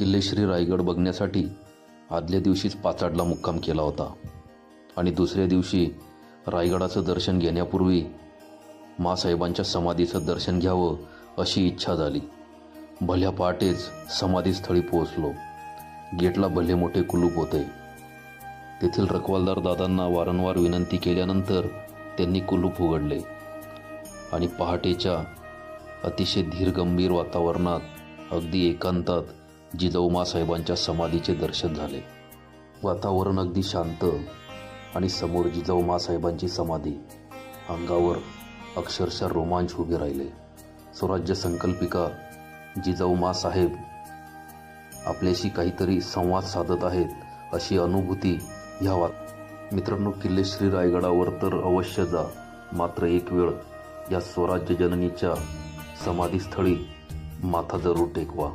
किल्ले श्री रायगड बघण्यासाठी आदल्या दिवशीच पाचाडला मुक्काम केला होता. आणि दुसऱ्या दिवशी रायगडाचं दर्शन घेण्यापूर्वी मासाहेबांच्या समाधीचं दर्शन घ्यावं अशी इच्छा झाली. भल्या पहाटेच समाधीस्थळी पोहोचलो. गेटला भले मोठे कुलूप होते. तेथील रखवालदार दादांना वारंवार विनंती केल्यानंतर त्यांनी कुलूप उघडले. आणि पहाटेच्या अतिशय धीरगंभीर वातावरणात अगदी एकांतात जिजाऊमासाहेबांच्या समाधीचे दर्शन झाले. वातावरण अगदी शांत आणि समोर जिजाऊमासाहेबांची समाधी अंगावर अक्षरशः रोमांच उभे राहिले. स्वराज्य संकल्पिका जिजाऊमासाहेब आपल्याशी काहीतरी संवाद साधत आहेत अशी अनुभूती ह्या मित्रांनो किल्ले श्री रायगडावर तर अवश्य जा. मात्र एक वेळ या स्वराज्य जननीच्या समाधीस्थळी माथा जरूर टेकवा.